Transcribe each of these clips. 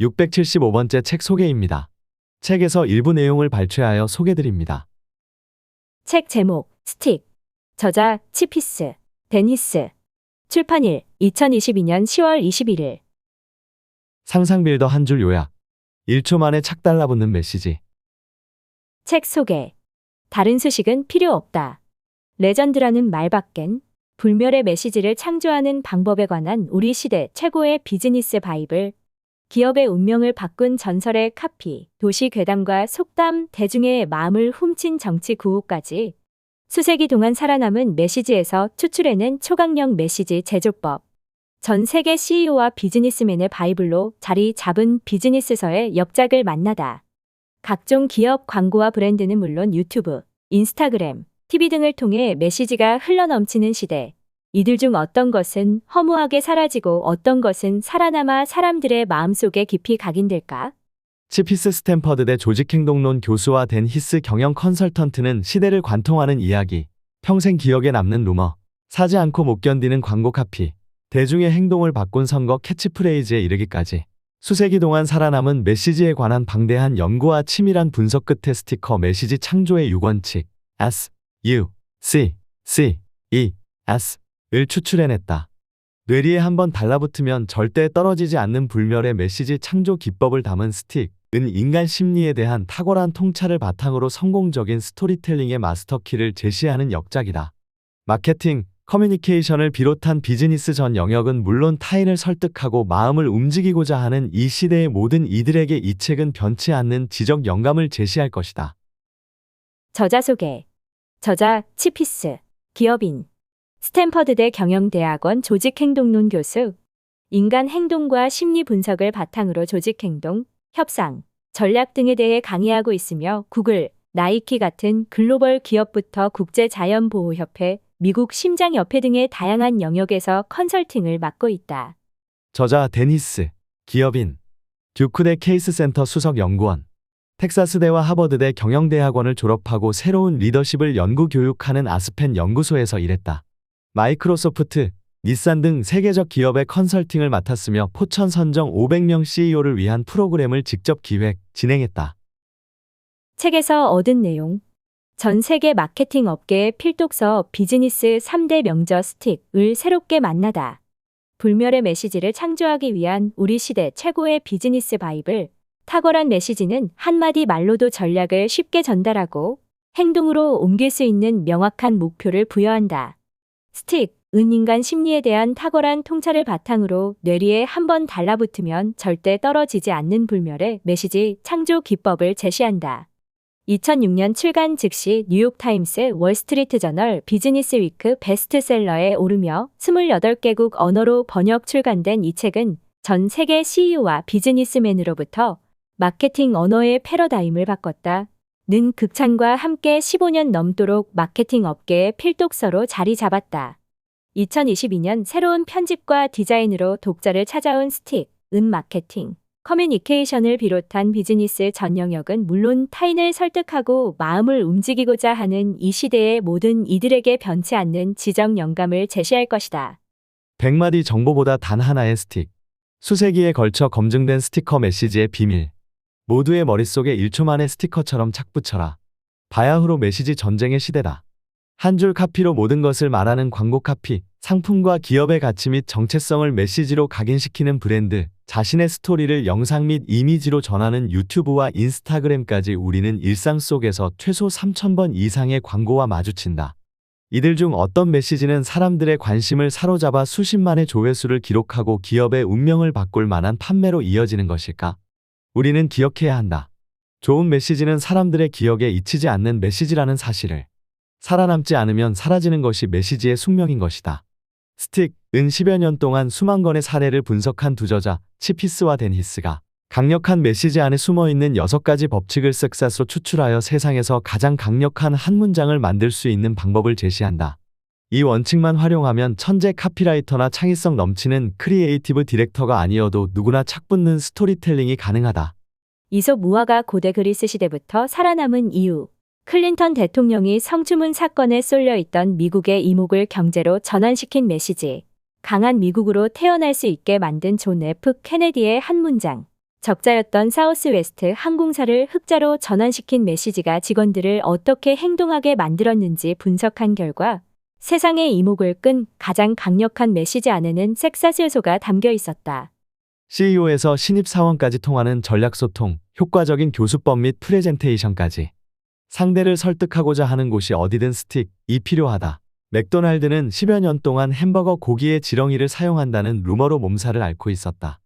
675번째 책 소개입니다. 책에서 일부 내용을 발췌하여 소개드립니다. 책 제목 스틱 저자 치피스 데니스 출판일 2022년 10월 21일 상상빌더 한 줄 요약. 1초 만에 착 달라붙는 메시지. 책 소개 다른 수식은 필요 없다. 레전드라는 말 밖엔 불멸의 메시지를 창조하는 방법에 관한 우리 시대 최고의 비즈니스 바이블 기업의 운명을 바꾼 전설의 카피, 도시 괴담과 속담, 대중의 마음을 훔친 정치 구호까지 수세기 동안 살아남은 메시지에서 추출해낸 초강력 메시지 제조법. 전 세계 CEO와 비즈니스맨의 바이블로 자리 잡은 비즈니스서의 역작을 만나다. 각종 기업 광고와 브랜드는 물론 유튜브, 인스타그램, TV 등을 통해 메시지가 흘러넘치는 시대. 이들 중 어떤 것은 허무하게 사라지고 어떤 것은 살아남아 사람들의 마음속에 깊이 각인될까? 치피스 스탠퍼드 대 조직행동론 교수와 댄 히스 경영 컨설턴트는 시대를 관통하는 이야기, 평생 기억에 남는 루머, 사지 않고 못 견디는 광고 카피, 대중의 행동을 바꾼 선거 캐치프레이즈에 이르기까지 수세기 동안 살아남은 메시지에 관한 방대한 연구와 치밀한 분석 끝에 스티커 메시지 창조의 6원칙 S, U, C, C, E, S 을 추출해냈다. 뇌리에 한번 달라붙으면 절대 떨어지지 않는 불멸의 메시지 창조 기법을 담은 스틱, 은 인간 심리에 대한 탁월한 통찰을 바탕으로 성공적인 스토리텔링의 마스터키를 제시하는 역작이다. 마케팅, 커뮤니케이션을 비롯한 비즈니스 전 영역은 물론 타인을 설득하고 마음을 움직이고자 하는 이 시대의 모든 이들에게 이 책은 변치 않는 지적 영감을 제시할 것이다. 저자 소개. 저자 치피스, 기업인, 스탠퍼드대 경영대학원 조직행동론 교수, 인간 행동과 심리 분석을 바탕으로 조직행동, 협상, 전략 등에 대해 강의하고 있으며 구글, 나이키 같은 글로벌 기업부터 국제자연보호협회, 미국 심장협회 등의 다양한 영역에서 컨설팅을 맡고 있다. 저자 데니스, 기업인, 듀크대 케이스센터 수석 연구원, 텍사스대와 하버드대 경영대학원을 졸업하고 새로운 리더십을 연구 교육하는 아스펜 연구소에서 일했다. 마이크로소프트, 닛산 등 세계적 기업의 컨설팅을 맡았으며 포천 선정 500명 CEO를 위한 프로그램을 직접 기획, 진행했다. 책에서 얻은 내용. 전 세계 마케팅 업계의 필독서 비즈니스 3대 명저 스틱을 새롭게 만나다. 불멸의 메시지를 창조하기 위한 우리 시대 최고의 비즈니스 바이블. 탁월한 메시지는 한마디 말로도 전략을 쉽게 전달하고 행동으로 옮길 수 있는 명확한 목표를 부여한다. 스틱, 은 인간 심리에 대한 탁월한 통찰을 바탕으로 뇌리에 한 번 달라붙으면 절대 떨어지지 않는 불멸의 메시지 창조 기법을 제시한다. 2006년 출간 즉시 뉴욕타임스 월스트리트 저널 비즈니스 위크 베스트셀러에 오르며 28개국 언어로 번역 출간된 이 책은 전 세계 CEO와 비즈니스맨으로부터 마케팅 언어의 패러다임을 바꿨다. 는 극찬과 함께 15년 넘도록 마케팅 업계의 필독서로 자리 잡았다. 2022년 새로운 편집과 디자인으로 독자를 찾아온 스틱, 은 마케팅, 커뮤니케이션을 비롯한 비즈니스 전 영역은 물론 타인을 설득하고 마음을 움직이고자 하는 이 시대의 모든 이들에게 변치 않는 지적 영감을 제시할 것이다. 100마디 정보보다 단 하나의 스틱. 수세기에 걸쳐 검증된 스티커 메시지의 비밀. 모두의 머릿속에 1초 만에 스티커처럼 착 붙여라. 바야흐로 메시지 전쟁의 시대다. 한 줄 카피로 모든 것을 말하는 광고 카피, 상품과 기업의 가치 및 정체성을 메시지로 각인시키는 브랜드, 자신의 스토리를 영상 및 이미지로 전하는 유튜브와 인스타그램까지 우리는 일상 속에서 최소 3,000번 이상의 광고와 마주친다. 이들 중 어떤 메시지는 사람들의 관심을 사로잡아 수십만의 조회수를 기록하고 기업의 운명을 바꿀 만한 판매로 이어지는 것일까? 우리는 기억해야 한다. 좋은 메시지는 사람들의 기억에 잊히지 않는 메시지라는 사실을. 살아남지 않으면 사라지는 것이 메시지의 숙명인 것이다. 스틱, 은 10여 년 동안 수만 건의 사례를 분석한 두 저자, 치피스와 덴히스가 강력한 메시지 안에 숨어 있는 여섯 가지 법칙을 쓱사스로 추출하여 세상에서 가장 강력한 한 문장을 만들 수 있는 방법을 제시한다. 이 원칙만 활용하면 천재 카피라이터나 창의성 넘치는 크리에이티브 디렉터가 아니어도 누구나 착붙는 스토리텔링이 가능하다. 이솝 무화가 고대 그리스 시대부터 살아남은 이유. 클린턴 대통령이 성추문 사건에 쏠려 있던 미국의 이목을 경제로 전환시킨 메시지. 강한 미국으로 태어날 수 있게 만든 존 F. 케네디의 한 문장. 적자였던 사우스웨스트 항공사를 흑자로 전환시킨 메시지가 직원들을 어떻게 행동하게 만들었는지 분석한 결과 세상의 이목을 끈 가장 강력한 메시지 안에는 섹사스 요소가 담겨 있었다. CEO에서 신입사원까지 통하는 전략소통, 효과적인 교수법 및 프레젠테이션까지. 상대를 설득하고자 하는 곳이 어디든 스틱이 필요하다. 맥도날드는 10여 년 동안 햄버거 고기의 지렁이를 사용한다는 루머로 몸살을 앓고 있었다.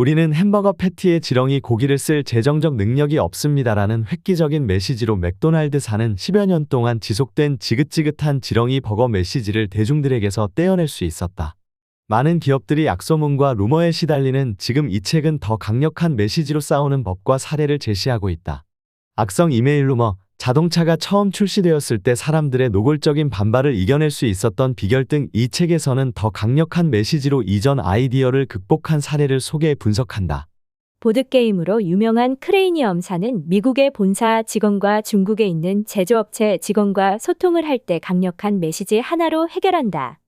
우리는 햄버거 패티에 지렁이 고기를 쓸 재정적 능력이 없습니다라는 획기적인 메시지로 맥도날드 사는 10여 년 동안 지속된 지긋지긋한 지렁이 버거 메시지를 대중들에게서 떼어낼 수 있었다. 많은 기업들이 약소문과 루머에 시달리는 지금 이 책은 더 강력한 메시지로 싸우는 법과 사례를 제시하고 있다. 악성 이메일 루머, 자동차가 처음 출시되었을 때 사람들의 노골적인 반발을 이겨낼 수 있었던 비결 등 이 책에서는 더 강력한 메시지로 이전 아이디어를 극복한 사례를 소개 분석한다. 보드게임으로 유명한 크레이니엄사는 미국의 본사 직원과 중국에 있는 제조업체 직원과 소통을 할 때 강력한 메시지 하나로 해결한다.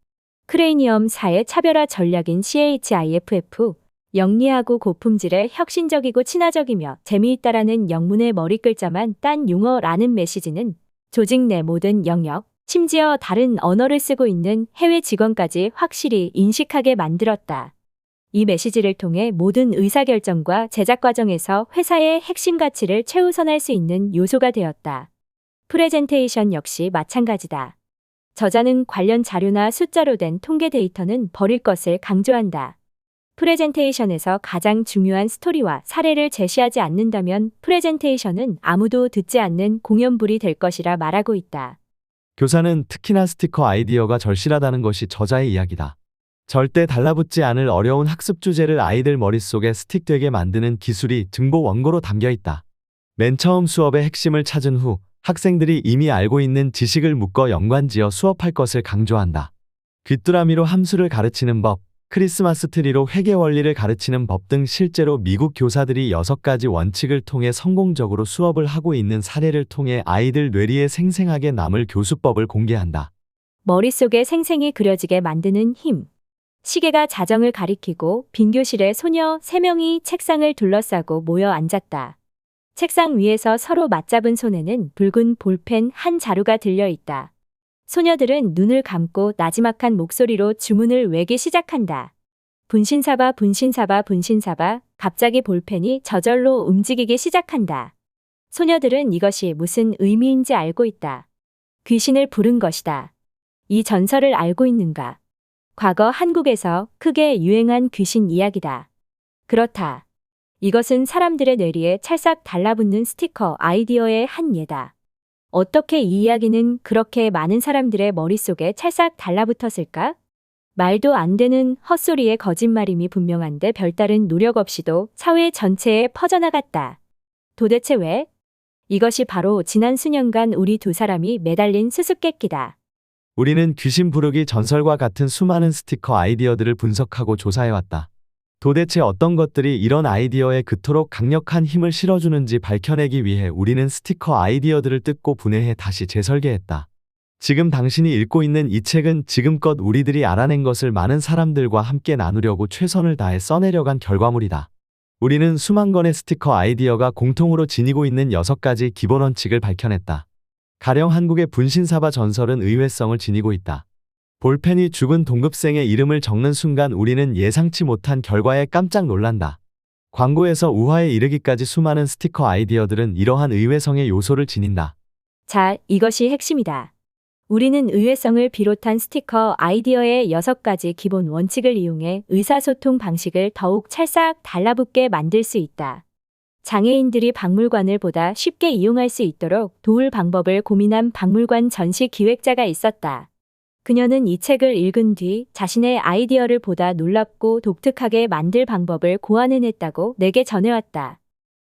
크레이니엄사의 차별화 전략인 CHIFF, 영리하고 고품질의 혁신적이고 친화적이며 재미있다라는 영문의 머리 글자만 딴 용어라는 메시지는 조직 내 모든 영역, 심지어 다른 언어를 쓰고 있는 해외 직원까지 확실히 인식하게 만들었다. 이 메시지를 통해 모든 의사결정과 제작 과정에서 회사의 핵심 가치를 최우선할 수 있는 요소가 되었다. 프레젠테이션 역시 마찬가지다. 저자는 관련 자료나 숫자로 된 통계 데이터는 버릴 것을 강조한다. 프레젠테이션에서 가장 중요한 스토리와 사례를 제시하지 않는다면 프레젠테이션은 아무도 듣지 않는 공연불이 될 것이라 말하고 있다. 교사는 특히나 스티커 아이디어가 절실하다는 것이 저자의 이야기다. 절대 달라붙지 않을 어려운 학습 주제를 아이들 머릿속에 스틱되게 만드는 기술이 등보 원고로 담겨 있다. 맨 처음 수업의 핵심을 찾은 후 학생들이 이미 알고 있는 지식을 묶어 연관지어 수업할 것을 강조한다. 귀뚜라미로 함수를 가르치는 법, 크리스마스 트리로 회계 원리를 가르치는 법 등 실제로 미국 교사들이 6가지 원칙을 통해 성공적으로 수업을 하고 있는 사례를 통해 아이들 뇌리에 생생하게 남을 교수법을 공개한다. 머릿속에 생생히 그려지게 만드는 힘. 시계가 자정을 가리키고 빈 교실에 소녀 3명이 책상을 둘러싸고 모여 앉았다. 책상 위에서 서로 맞잡은 손에는 붉은 볼펜 한 자루가 들려 있다. 소녀들은 눈을 감고 나지막한 목소리로 주문을 외기 시작한다. 분신사바 분신사바 분신사바 갑자기 볼펜이 저절로 움직이기 시작한다. 소녀들은 이것이 무슨 의미인지 알고 있다. 귀신을 부른 것이다. 이 전설을 알고 있는가? 과거 한국에서 크게 유행한 귀신 이야기다. 그렇다. 이것은 사람들의 뇌리에 찰싹 달라붙는 스티커 아이디어의 한 예다. 어떻게 이 이야기는 그렇게 많은 사람들의 머릿속에 찰싹 달라붙었을까? 말도 안 되는 헛소리의 거짓말임이 분명한데 별다른 노력 없이도 사회 전체에 퍼져나갔다. 도대체 왜? 이것이 바로 지난 수년간 우리 두 사람이 매달린 수수께끼다. 우리는 귀신 부르기 전설과 같은 수많은 스티커 아이디어들을 분석하고 조사해왔다. 도대체 어떤 것들이 이런 아이디어에 그토록 강력한 힘을 실어주는지 밝혀내기 위해 우리는 스티커 아이디어들을 뜯고 분해해 다시 재설계했다. 지금 당신이 읽고 있는 이 책은 지금껏 우리들이 알아낸 것을 많은 사람들과 함께 나누려고 최선을 다해 써내려간 결과물이다. 우리는 수만 건의 스티커 아이디어가 공통으로 지니고 있는 6가지 기본 원칙을 밝혀냈다. 가령 한국의 분신사바 전설은 의외성을 지니고 있다. 볼펜이 죽은 동급생의 이름을 적는 순간 우리는 예상치 못한 결과에 깜짝 놀란다. 광고에서 우화에 이르기까지 수많은 스티커 아이디어들은 이러한 의외성의 요소를 지닌다. 자, 이것이 핵심이다. 우리는 의외성을 비롯한 스티커 아이디어의 6가지 기본 원칙을 이용해 의사소통 방식을 더욱 찰싹 달라붙게 만들 수 있다. 장애인들이 박물관을 보다 쉽게 이용할 수 있도록 도울 방법을 고민한 박물관 전시 기획자가 있었다. 그녀는 이 책을 읽은 뒤 자신의 아이디어를 보다 놀랍고 독특하게 만들 방법을 고안해냈다고 내게 전해왔다.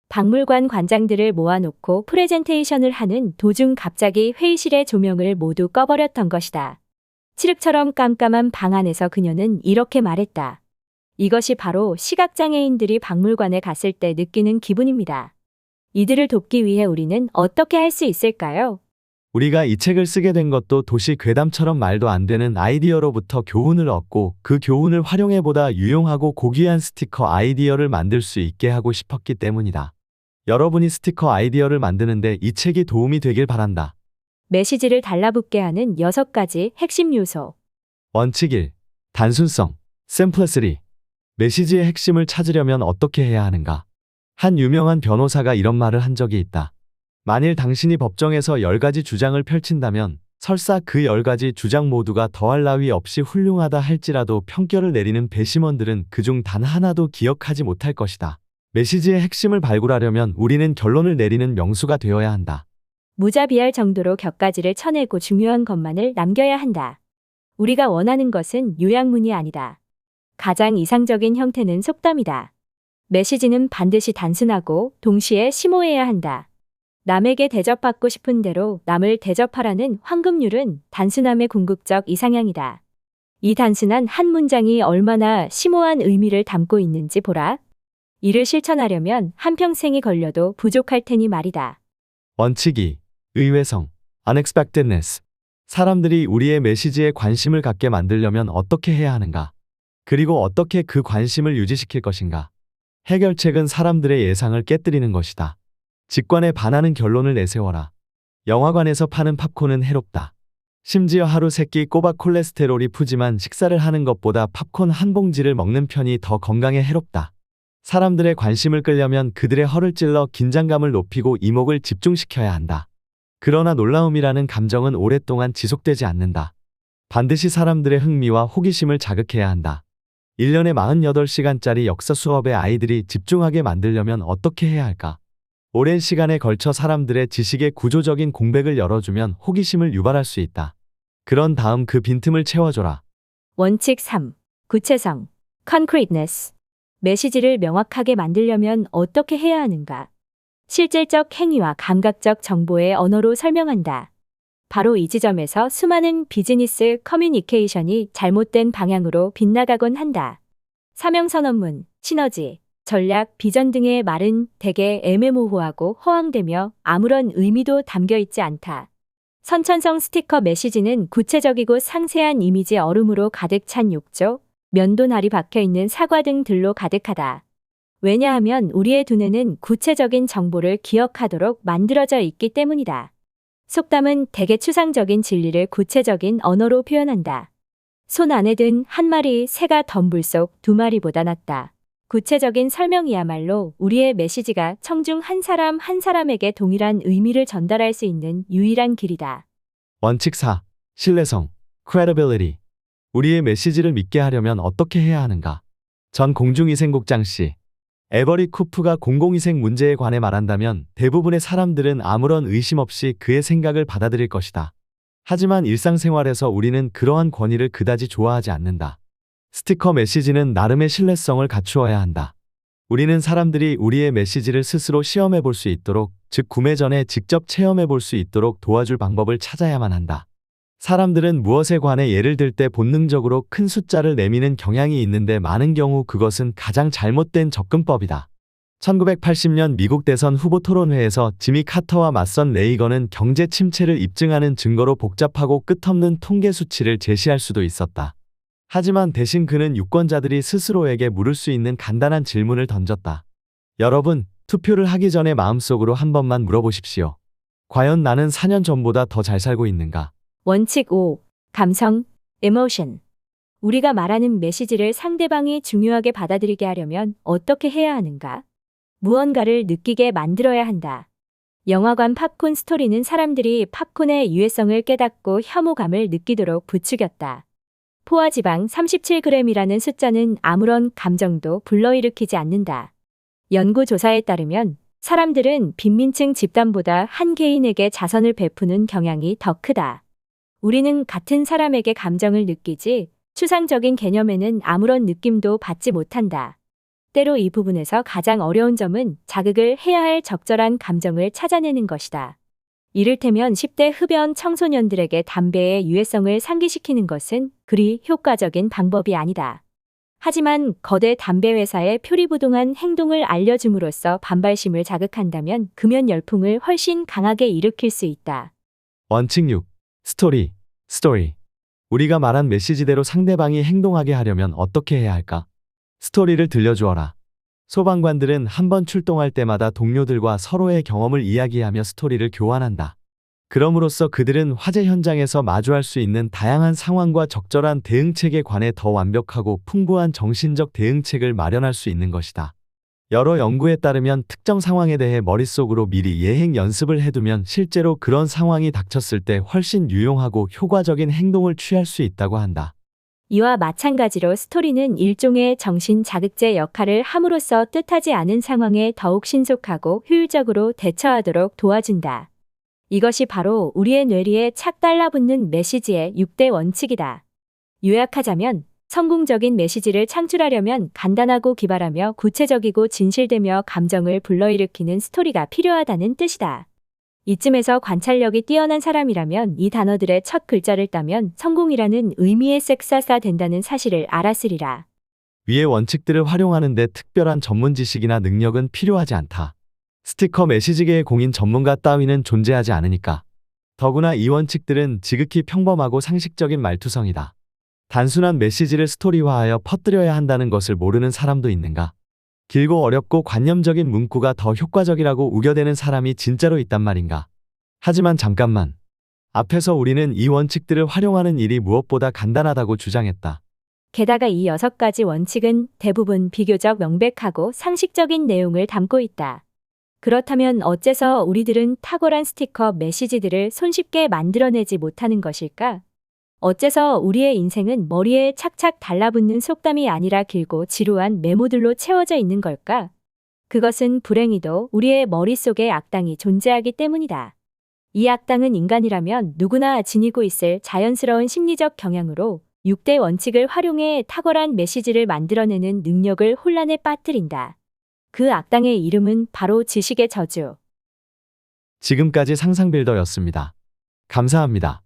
박물관 관장들을 모아놓고 프레젠테이션을 하는 도중 갑자기 회의실의 조명을 모두 꺼버렸던 것이다. 칠흑처럼 깜깜한 방 안에서 그녀는 이렇게 말했다. 이것이 바로 시각장애인들이 박물관에 갔을 때 느끼는 기분입니다. 이들을 돕기 위해 우리는 어떻게 할 수 있을까요? 우리가 이 책을 쓰게 된 것도 도시 괴담처럼 말도 안 되는 아이디어로부터 교훈을 얻고 그 교훈을 활용해 보다 유용하고 고귀한 스티커 아이디어를 만들 수 있게 하고 싶었기 때문이다. 여러분이 스티커 아이디어를 만드는데 이 책이 도움이 되길 바란다. 메시지를 달라붙게 하는 6가지 핵심 요소. 원칙 1. 단순성. simplicity. 메시지의 핵심을 찾으려면 어떻게 해야 하는가? 한 유명한 변호사가 이런 말을 한 적이 있다. 만일 당신이 법정에서 10가지 주장을 펼친다면 설사 그 10가지 주장 모두가 더할 나위 없이 훌륭하다 할지라도 평결을 내리는 배심원들은 그중 단 하나도 기억하지 못할 것이다. 메시지의 핵심을 발굴하려면 우리는 결론을 내리는 명수가 되어야 한다. 무자비할 정도로 격가지를 쳐내고 중요한 것만을 남겨야 한다. 우리가 원하는 것은 요약문이 아니다. 가장 이상적인 형태는 속담이다. 메시지는 반드시 단순하고 동시에 심오해야 한다. 남에게 대접받고 싶은 대로 남을 대접하라는 황금률은 단순함의 궁극적 이상향이다. 이 단순한 한 문장이 얼마나 심오한 의미를 담고 있는지 보라. 이를 실천하려면 한평생이 걸려도 부족할 테니 말이다. 원칙 2. 의외성, unexpectedness. 사람들이 우리의 메시지에 관심을 갖게 만들려면 어떻게 해야 하는가? 그리고 어떻게 그 관심을 유지시킬 것인가? 해결책은 사람들의 예상을 깨뜨리는 것이다. 직관에 반하는 결론을 내세워라. 영화관에서 파는 팝콘은 해롭다. 심지어 하루 세끼 꼬박 콜레스테롤이 푸지만 식사를 하는 것보다 팝콘 한 봉지를 먹는 편이 더 건강에 해롭다. 사람들의 관심을 끌려면 그들의 허를 찔러 긴장감을 높이고 이목을 집중시켜야 한다. 그러나 놀라움이라는 감정은 오랫동안 지속되지 않는다. 반드시 사람들의 흥미와 호기심을 자극해야 한다. 1년에 48시간짜리 역사 수업에 아이들이 집중하게 만들려면 어떻게 해야 할까? 오랜 시간에 걸쳐 사람들의 지식의 구조적인 공백을 열어주면 호기심을 유발할 수 있다. 그런 다음 그 빈틈을 채워줘라. 원칙 3. 구체성. concreteness. 메시지를 명확하게 만들려면 어떻게 해야 하는가? 실질적 행위와 감각적 정보의 언어로 설명한다. 바로 이 지점에서 수많은 비즈니스 커뮤니케이션이 잘못된 방향으로 빗나가곤 한다. 사명선언문, 시너지, 전략, 비전 등의 말은 대개 애매모호하고 허황되며 아무런 의미도 담겨 있지 않다. 선천성 스티커 메시지는 구체적이고 상세한 이미지 얼음으로 가득 찬 욕조, 면도날이 박혀 있는 사과 등들로 가득하다. 왜냐하면 우리의 두뇌는 구체적인 정보를 기억하도록 만들어져 있기 때문이다. 속담은 대개 추상적인 진리를 구체적인 언어로 표현한다. 손 안에 든 한 마리 새가 덤불 속 두 마리보다 낫다. 구체적인 설명이야말로 우리의 메시지가 청중 한 사람 한 사람에게 동일한 의미를 전달할 수 있는 유일한 길이다. 원칙 4. 신뢰성, credibility. 우리의 메시지를 믿게 하려면 어떻게 해야 하는가? 전 공중위생국장 씨. 에버리 쿠프가 공공위생 문제에 관해 말한다면 대부분의 사람들은 아무런 의심 없이 그의 생각을 받아들일 것이다. 하지만 일상생활에서 우리는 그러한 권위를 그다지 좋아하지 않는다. 스티커 메시지는 나름의 신뢰성을 갖추어야 한다. 우리는 사람들이 우리의 메시지를 스스로 시험해 볼 수 있도록, 즉 구매 전에 직접 체험해 볼 수 있도록 도와줄 방법을 찾아야만 한다. 사람들은 무엇에 관해 예를 들 때 본능적으로 큰 숫자를 내미는 경향이 있는데 많은 경우 그것은 가장 잘못된 접근법이다. 1980년 미국 대선 후보 토론회에서 지미 카터와 맞선 레이건은 경제 침체를 입증하는 증거로 복잡하고 끝없는 통계 수치를 제시할 수도 있었다. 하지만 대신 그는 유권자들이 스스로에게 물을 수 있는 간단한 질문을 던졌다. 여러분, 투표를 하기 전에 마음속으로 한 번만 물어보십시오. 과연 나는 4년 전보다 더 잘 살고 있는가? 원칙 5. 감성, emotion. 우리가 말하는 메시지를 상대방이 중요하게 받아들이게 하려면 어떻게 해야 하는가? 무언가를 느끼게 만들어야 한다. 영화관 팝콘 스토리는 사람들이 팝콘의 유해성을 깨닫고 혐오감을 느끼도록 부추겼다. 포화지방 37g이라는 숫자는 아무런 감정도 불러일으키지 않는다. 연구조사에 따르면 사람들은 빈민층 집단보다 한 개인에게 자선을 베푸는 경향이 더 크다. 우리는 같은 사람에게 감정을 느끼지 추상적인 개념에는 아무런 느낌도 받지 못한다. 때로 이 부분에서 가장 어려운 점은 자극을 해야 할 적절한 감정을 찾아내는 것이다. 이를테면 10대 흡연 청소년들에게 담배의 유해성을 상기시키는 것은 그리 효과적인 방법이 아니다. 하지만 거대 담배 회사의 표리부동한 행동을 알려줌으로써 반발심을 자극한다면 금연 열풍을 훨씬 강하게 일으킬 수 있다. 원칙 6. 스토리, 스토리. 우리가 말한 메시지대로 상대방이 행동하게 하려면 어떻게 해야 할까? 스토리를 들려주어라. 소방관들은 한 번 출동할 때마다 동료들과 서로의 경험을 이야기하며 스토리를 교환한다. 그럼으로써 그들은 화재 현장에서 마주할 수 있는 다양한 상황과 적절한 대응책에 관해 더 완벽하고 풍부한 정신적 대응책을 마련할 수 있는 것이다. 여러 연구에 따르면 특정 상황에 대해 머릿속으로 미리 예행 연습을 해두면 실제로 그런 상황이 닥쳤을 때 훨씬 유용하고 효과적인 행동을 취할 수 있다고 한다. 이와 마찬가지로 스토리는 일종의 정신 자극제 역할을 함으로써 뜻하지 않은 상황에 더욱 신속하고 효율적으로 대처하도록 도와준다. 이것이 바로 우리의 뇌리에 착 달라붙는 메시지의 6대 원칙이다. 요약하자면 성공적인 메시지를 창출하려면 간단하고 기발하며 구체적이고 진실되며 감정을 불러일으키는 스토리가 필요하다는 뜻이다. 이쯤에서 관찰력이 뛰어난 사람이라면 이 단어들의 첫 글자를 따면 성공이라는 의미의 섹사사 된다는 사실을 알았으리라. 위의 원칙들을 활용하는데 특별한 전문 지식이나 능력은 필요하지 않다. 스티커 메시지계의 공인 전문가 따위는 존재하지 않으니까. 더구나 이 원칙들은 지극히 평범하고 상식적인 말투성이다. 단순한 메시지를 스토리화하여 퍼뜨려야 한다는 것을 모르는 사람도 있는가? 길고 어렵고 관념적인 문구가 더 효과적이라고 우겨대는 사람이 진짜로 있단 말인가? 하지만 잠깐만. 앞에서 우리는 이 원칙들을 활용하는 일이 무엇보다 간단하다고 주장했다. 게다가 이 여섯 가지 원칙은 대부분 비교적 명백하고 상식적인 내용을 담고 있다. 그렇다면 어째서 우리들은 탁월한 스티커 메시지들을 손쉽게 만들어내지 못하는 것일까? 어째서 우리의 인생은 머리에 착착 달라붙는 속담이 아니라 길고 지루한 메모들로 채워져 있는 걸까? 그것은 불행히도 우리의 머릿속에 악당이 존재하기 때문이다. 이 악당은 인간이라면 누구나 지니고 있을 자연스러운 심리적 경향으로 6대 원칙을 활용해 탁월한 메시지를 만들어내는 능력을 혼란에 빠뜨린다. 그 악당의 이름은 바로 지식의 저주. 지금까지 상상빌더였습니다. 감사합니다.